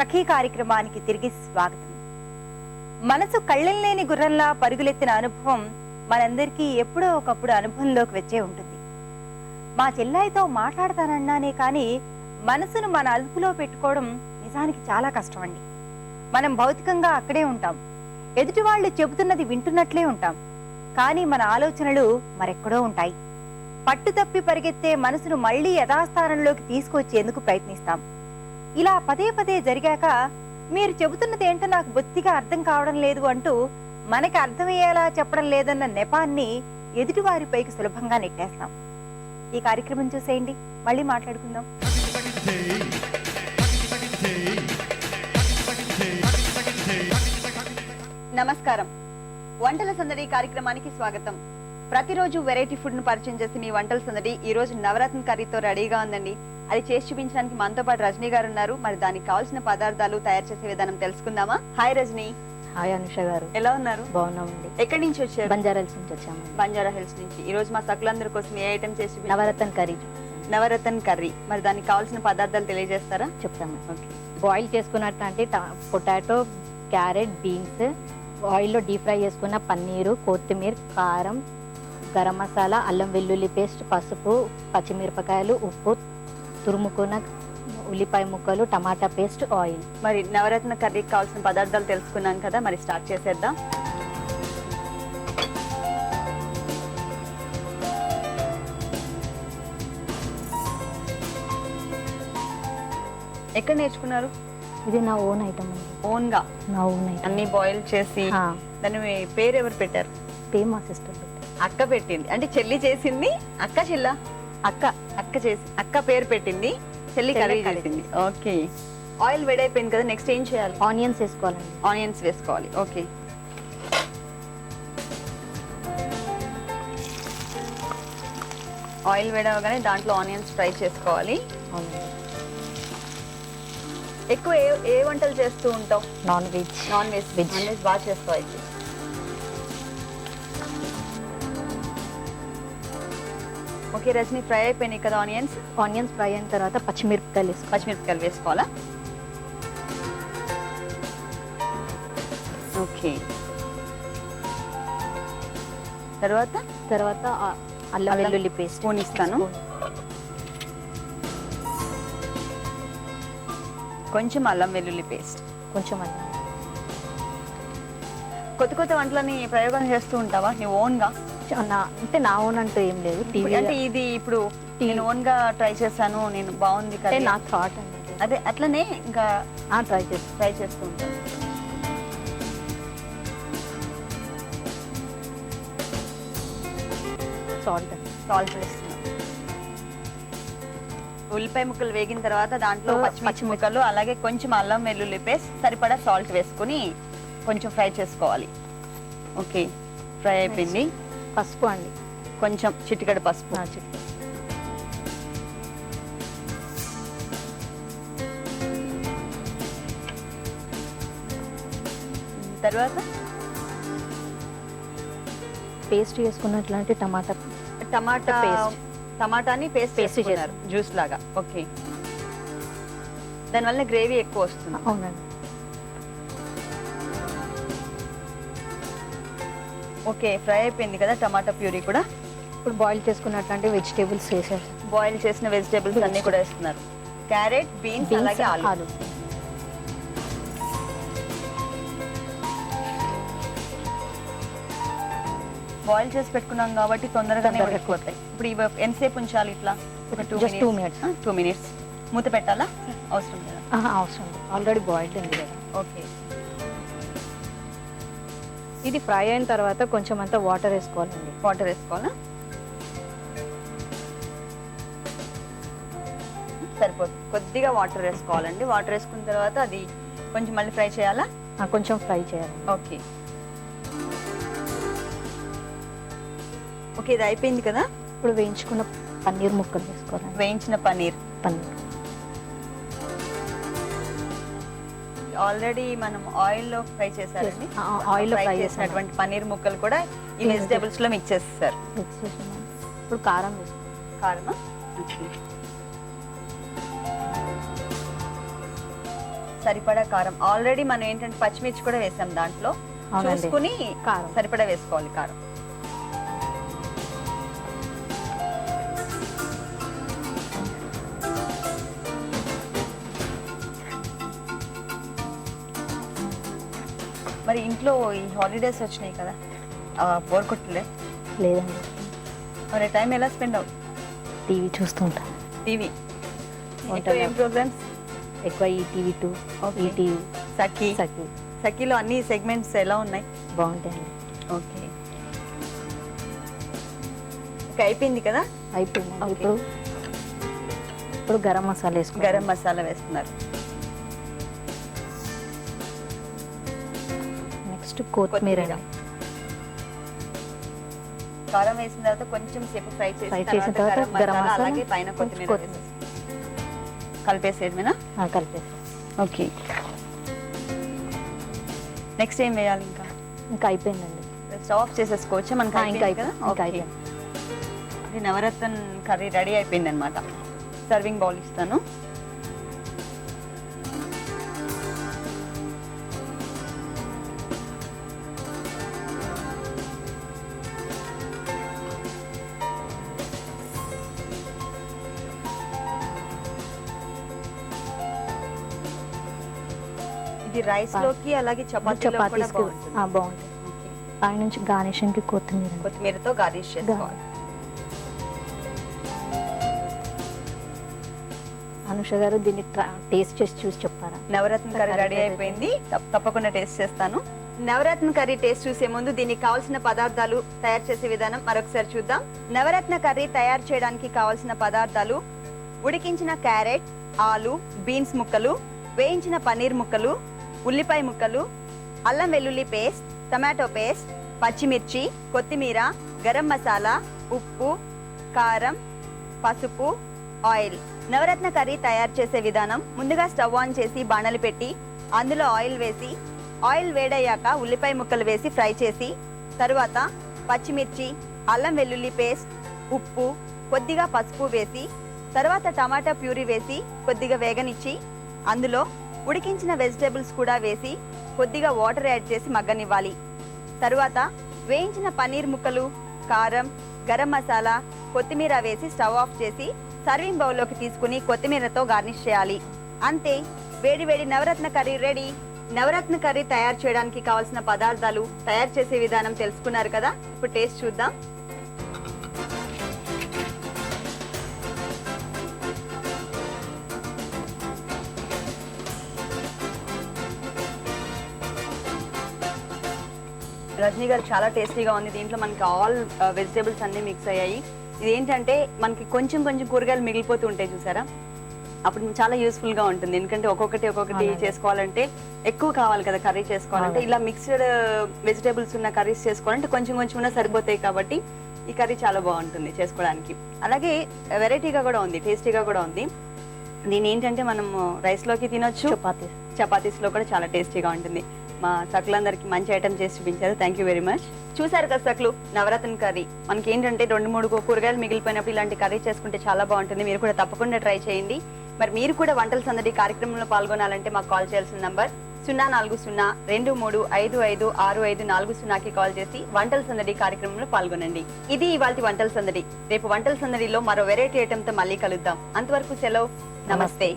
సఖీ కార్యక్రమానికి తిరిగి స్వాగతం. మనసు కళ్ళెంలేని గుర్రంలా పరుగులెత్తిన అనుభవం మనందరికీ ఎప్పుడో ఒకప్పుడు అనుభవంలోకి వచ్చే ఉంటుంది. మా చెల్లాయితో మాట్లాడతానన్నానే కానీ మనసును మన అదుపులో పెట్టుకోవడం నిజానికి చాలా కష్టం అండి మనం భౌతికంగా అక్కడే ఉంటాం. ఎదుటి వాళ్ళు చెబుతున్నది వింటున్నట్లే ఉంటాం. కానీ మన ఆలోచనలు మరెక్కడో ఉంటాయి. పట్టు తప్పి పరిగెత్తే మనసును మళ్ళీ యథాస్థానంలోకి తీసుకొచ్చేందుకు ప్రయత్నిస్తాం. ఇలా పదే పదే జరిగాక మీరు చెబుతున్నది ఏంటో నాకు బొత్తిగా అర్థం కావడం లేదు అంటూ మనకి అర్థమయ్యేలా చెప్పడం లేదన్న నెపాన్ని ఎదుటివారిపైకి సులభంగా నెట్టేస్తాం. ఈ కార్యక్రమం చూసేయండి. మళ్ళీ మాట్లాడుకుందాం. నమస్కారం. వంటల సందడి కార్యక్రమానికి స్వాగతం. ప్రతిరోజు వెరైటీ ఫుడ్ను పరిచయం చేసి మీ వంటల సందడి ఈ రోజు నవరత్న కర్రీతో రెడీగా ఉందండి. అది చేసి చూపించడానికి మనతో పాటు రజనీ గారు ఉన్నారు. మరి దానికి కావాల్సిన పదార్థాలు తయారు చేసే విధానం తెలుసుకుందామా? హాయ్ రజనీ. హాయ్ అనుష గారు. ఎలా ఉన్నారు? బాగున్నామండి. ఎక్కడి నుంచి వచ్చారు? బంజారాల్స్ నుంచి వచ్చామండి. బంజారా హిల్స్ నుంచి. ఈ రోజు మా సకులందరి కోసం ఏ ఐటమ్ చేసి? నవరత్న కర్రీ. నవరత్న కర్రీ. మరి దానికి కావాల్సిన పదార్థాలు తెలియజేస్తారా? చెప్తాము. ఓకే. బాయిల్ చేసుకున్నట్టు అంటే పొటాటో క్యారెట్ బీన్స్ ఆయిల్లో డీప్ ఫ్రై చేసుకున్న పన్నీరు కొత్తిమీర కారం గరం మసాలా అల్లం వెల్లుల్లి పేస్ట్ పసుపు పచ్చిమిరపకాయలు ఉప్పు తురుముకున్న ఉల్లిపాయ ముక్కలు టమాటా పేస్ట్ ఆయిల్. మరి నవరత్న కర్రీకి కావాల్సిన పదార్థాలు తెలుసుకున్నాం కదా మరి స్టార్ట్ చేసేద్దాం. ఎక్కడ నేర్చుకున్నారు? ఇది నా ఓన్ ఐటమ్ అండి. ఓన్గా నా ఓన్ ఐటమ్. అన్ని బాయిల్ చేసి దాని పేరు ఎవరు పెట్టారు? పే మా సిస్టర్ అక్క పెట్టింది. అంటే చెల్లి చేసింది అక్క చెల్ల? అక్క అక్క చేసి అక్క పేరు పెట్టింది చెల్లి కర్రీ. చేసింది. ఓకే. ఆయిల్ వేడైపోయింది కదా నెక్స్ట్ ఏం చేయాలి? ఆనియన్స్ వేసుకోవాలండి ఆనియన్స్ వేసుకోవాలి ఓకే. ఆయిల్ వేడవగానే దాంట్లో ఆనియన్స్ ఫ్రై చేసుకోవాలి. ఎక్కువ ఏ ఏ వంటలు చేస్తూ ఉంటావు? Non veg. Non veg Veg. Non veg బాగా చేస్తావు అయితే? ఓకే రజనీ ఫ్రై అయిపోయినాయి కదా ఆనియన్స్. ఆనియన్స్ ఫ్రై అయిన తర్వాత పచ్చిమిరపకాయలు వేసుకోవాలి పచ్చిమిరపకాయలు వేసుకోవాలా? ఓకే. తర్వాత? తర్వాత అల్లం వెల్లుల్లి పేస్ట్ స్పూన్ ఇస్తాను కొంచెం అల్లం వెల్లుల్లి పేస్ట్. కొంచెం అల్లం. కొత్త కొత్త వంటలని ప్రయోగం చేస్తూ ఉంటావా? నీ ఓన్గా చ- నా అంటే నా ఓన్ అంటూ ఏం లేదు. టీవీ అంటే ఇది ఇప్పుడు నేను ఓన్గా ట్రై చేశాను నేను బాగుంది అంటే కదా. నా థాట్ అండి అదే అట్లనే ఇంకా ట్రై చేసి ట్రై చేస్తూ ఉంటాను సాల్ట్ అండి సాల్ట్ వేస్తున్నాం. ఉల్లిపాయ ముక్కలు వేగిన తర్వాత దాంట్లో పచ్చిమిర్చి పచ్చిమిర్చి. ముక్కలు అలాగే కొంచెం అల్లం వెల్లుల్లి పేస్ట్ సరిపడా సాల్ట్ వేసుకుని కొంచెం ఫ్రై చేసుకోవాలి. ఓకే ఫ్రై అయిపోయింది. పసుపు అండి. కొంచెం చిటికెడు పసుపు. తర్వాత? పేస్ట్ చేసుకున్నట్లాంటి టమాటా. Tomato Paste. టమాటాని పేస్ట్ Paste చేసుకున్నారు. జ్యూస్ లాగా. ఓకే. దానివల్ల గ్రేవీ ఎక్కువ వస్తుంది. అవునండి. ఓకే ఫ్రై అయిపోయింది కదా టమాటా ప్యూరీ కూడా? ఇప్పుడు బాయిల్ చేసుకున్నట్లాంటి వెజిటేబుల్స్ వేసేసి బాయిల్ చేసిన వెజిటేబుల్స్ అన్ని కూడా వేస్తున్నారు. క్యారెట్ బీన్స్ అలాగే ఆలు. బాయిల్ చేసి పెట్టుకున్నాం కాబట్టి తొందరగానే తొందరగా ఉడికిపోతాయి. ఇప్పుడు ఇవి ఎంతసేపు ఉంచాలి ఇట్లా? ఒక టూ minutes. టూ మినిట్స్ మూత పెట్టాలా? అవసరం లేదా? అవసరం ఆల్రెడీ బాయిల్డ్ ఉంది కదా. ఓకే. ఇది ఫ్రై అయిన తర్వాత కొంచెం అంతా వాటర్ వేసుకోవాలండి. వాటర్ వేసుకోవాలా? సరిపోతుంది కొద్దిగా వాటర్ వేసుకోవాలండి. వాటర్ వేసుకున్న తర్వాత అది కొంచెం మళ్ళీ ఫ్రై చేయాలా? కొంచెం ఫ్రై చేయాలి. ఓకే. ఓకే ఇది అయిపోయింది కదా? ఇప్పుడు వేయించుకున్న పన్నీర్ ముక్కలు వేసుకోవాలండి. వేయించిన పనీర్ పన్నీర్. ఆల్రెడీ మనం ఆయిల్లో ఫ్రై చేశారండి. Yes. ఆ, oil లో ఫ్రై చేసినటువంటి పనీర్ ముక్కలు కూడా ఈ. వెజిటేబుల్స్లో మిక్స్ చేస్తారు. ఇప్పుడు కారం కారమా? సరిపడా కారం. ఆల్రెడీ మనం ఏంటంటే పచ్చిమిర్చి కూడా వేసాం దాంట్లో. చూసుకుని కారం. సరిపడా వేసుకోవాలి కారం. మరి ఇంట్లో ఈ హాలిడేస్ వచ్చినాయి కదా? బోర్ కొట్టలే లేదండి. మరి టైం ఎలా స్పెండ్ అవుతుంది టీవీ చూస్తుంటా టీవీ. ఏం ప్రోగ్రామ్స్ ఎక్కువ E TV two. E TV. Sakhi. Sakhi. సఖీలో అన్ని సెగ్మెంట్స్ ఎలా ఉన్నాయి? బాగుంటాయండి. ఓకే ఓకే అయిపోయింది కదా? అయిపోయింది. ఇప్పుడు ఇప్పుడు గరం మసాలా వేసుకుంటాం గరం మసాలా వేస్తున్నారు. నెక్స్ట్ కొత్తిమీర. కారం వేసిన తర్వాత కొంచెం సేపు ఫ్రై చేసి Fry చేసిన తర్వాత గరం మసాలా అలాగే పైన కొత్తిమీర కలిపేసేయడమేనా ఆ, కలిపేసి ఓకే. నెక్స్ట్ ఏం వేయాలి ఇంకా? ఇంకా అయిపోయిందండి. స్టవ్ ఆఫ్ చేసేసుకోవచ్చా? మనకి ఇంకా అయిపోయింది ఇది నవరత్న కర్రీ రెడీ అయిపోయింది అనమాట సర్వింగ్ బౌల్ ఇస్తాను. ఇది రైస్లోకి అలాగే చపాతీ కూడా చపాతీస్కి బాగుంటుంది. పై నుంచి గార్నిషింగ్కి కొత్తిమీర. అండి. కొత్తిమీరతో గార్నిష్ చేసుకోవాలి. అనుష గారు దీన్ని టేస్ట్ చేసి చూసి చెప్పారా? నవరత్న కర్రీ రెడీ అయిపోయింది. తప్ప- తప్పకుండా టేస్ట్ చేస్తాను. నవరత్న కర్రీ టేస్ట్ చూసే ముందు దీనికి కావాల్సిన పదార్థాలు తయారు చేసే విధానం మరొకసారి చూద్దాం. నవరత్న కర్రీ తయారు చేయడానికి కావాల్సిన పదార్థాలు ఉడికించిన క్యారెట్ ఆలు బీన్స్ ముక్కలు వేయించిన పన్నీర్ ముక్కలు ఉల్లిపాయ ముక్కలు అల్లం వెల్లుల్లి పేస్ట్ టమాటో పేస్ట్ పచ్చిమిర్చి కొత్తిమీర గరం మసాలా ఉప్పు కారం పసుపు ఆయిల్. నవరత్న కర్రీ తయారు చేసే విధానం ముందుగా స్టవ్ ఆన్ చేసి బాణలు పెట్టి అందులో ఆయిల్ వేసి ఆయిల్ వేడయ్యాక ఉల్లిపాయ ముక్కలు వేసి ఫ్రై చేసి తరువాత పచ్చిమిర్చి అల్లం వెల్లుల్లి పేస్ట్ ఉప్పు కొద్దిగా పసుపు వేసి తర్వాత టమాటా ప్యూరీ వేసి కొద్దిగా వేగనిచ్చి అందులో ఉడికించిన వెజిటేబుల్స్ కూడా వేసి కొద్దిగా వాటర్ యాడ్ చేసి మగ్గనివ్వాలి. తరువాత వేయించిన పన్నీర్ ముక్కలు కారం గరం మసాలా కొత్తిమీర వేసి స్టవ్ ఆఫ్ చేసి సర్వింగ్ బౌల్లోకి తీసుకుని కొత్తిమీరతో గార్నిష్ చేయాలి. అంతే వేడి వేడి Navaratna curry ready. Navaratna curry తయారు చేయడానికి కావాల్సిన పదార్థాలు తయారు చేసే విధానం తెలుసుకున్నారు కదా? ఇప్పుడు టేస్ట్ చూద్దాం. రజనీ గారు చాలా టేస్టీగా ఉంది. దీంట్లో మనకి ఆల్ వెజిటేబుల్స్ అన్ని మిక్స్ అయ్యాయి. ఇది ఏంటంటే మనకి కొంచెం కొంచెం కూరగాయలు మిగిలిపోతూ ఉంటాయి చూసారా? అప్పుడు చాలా యూస్ఫుల్గా ఉంటుంది. ఎందుకంటే ఒక్కొక్కటి ఒక్కొక్కటి. చేసుకోవాలంటే ఎక్కువ కావాలి కదా కర్రీ చేసుకోవాలంటే. ఇలా మిక్స్డ్ వెజిటేబుల్స్ ఉన్న కర్రీస్ చేసుకోవాలంటే కొంచెం కొంచెం ఉన్న సరిపోతాయి కాబట్టి ఈ కర్రీ చాలా బాగుంటుంది చేసుకోవడానికి. అలాగే వెరైటీగా కూడా ఉంది టేస్టీగా కూడా ఉంది. దీని ఏంటంటే మనం రైస్లోకి తినొచ్చు. చపాతీ చపాతీస్. లో కూడా చాలా టేస్టీగా ఉంటుంది. మా సకులందరికి మంచి ఐటమ్ చేసి చూపించారు. థ్యాంక్ యూ వెరీ మచ్ చూసారు కదా సకులు? నవరత్న కర్రీ. మనకి ఏంటంటే రెండు మూడు కూరగాయలు మిగిలిపోయినప్పుడు ఇలాంటి కర్రీ చేసుకుంటే చాలా బాగుంటుంది. మీరు కూడా తప్పకుండా ట్రై చేయండి. మరి మీరు కూడా వంటల సందడి కార్యక్రమంలో పాల్గొనాలంటే మాకు కాల్ చేయాల్సిన నంబర్ సున్నా నాలుగు సున్నా రెండు మూడు ఐదు ఐదు ఆరు ఐదు నాలుగు సున్నాకి కాల్ చేసి వంటల సందడి కార్యక్రమంలో పాల్గొనండి. ఇది ఇవాళ వంటల సందడి. రేపు వంటల సందడిలో మరో వెరైటీ ఐటమ్తో మళ్ళీ కలుద్దాం. అంతవరకు సెలవు. నమస్తే.